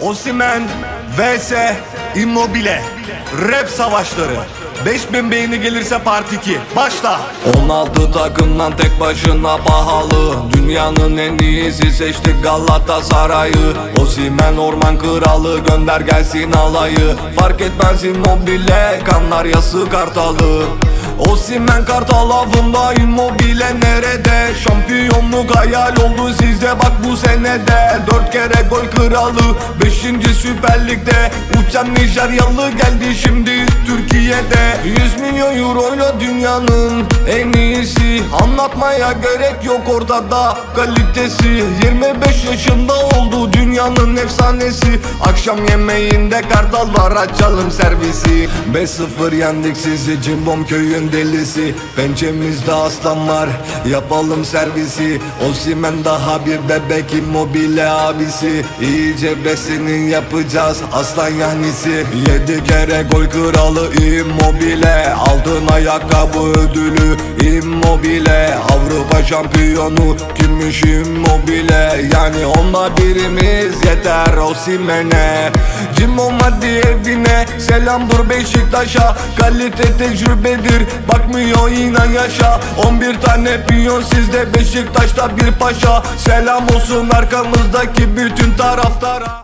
Osimen vs. Immobile. Rap savaşları. 5000 beğeni gelirse part 2 Başla. 16 takımdan tek başına pahalı. Dünyanın en iyisi seçtik Galatasaray'ı. Osimen orman kralı gönder gelsin alayı. Fark etmez immobile kanlar yası kartalı. Osimen kartal avında immobile nerede Şampiyonluk hayal oldu size bak bu senede. Dört kere gol kralı Beşinci süper ligde. Uçan Nijeryalı geldi şimdi 100 milyon euroyla dünyanın en iyisi. Anlatmaya gerek yok ortada kalitesi. 25 yaşında oldu dünyanın efsanesi. Akşam yemeğinde kartal var açalım servisi. 5-0 yendik sizi Cimbom köyün delisi. Pençemizde aslan var yapalım servisi. Osimen daha bir bebek immobile abisi. İyice besinin yapacağız aslan yanisi Yedi kere gol kralı immobile Altın ayakkabı ödülü immobile Avrupa şampiyonu kimmiş immobile? Yani onda birimiz yeter Osimen'e Cimbom hadi evine Selamdır Beşiktaş'a. Kalite tecrübedir Bakmıyor inan yaşa. 11 tane piyon sizde Beşiktaş'ta bir paşa. Selam olsun arkamızdaki bütün taraftara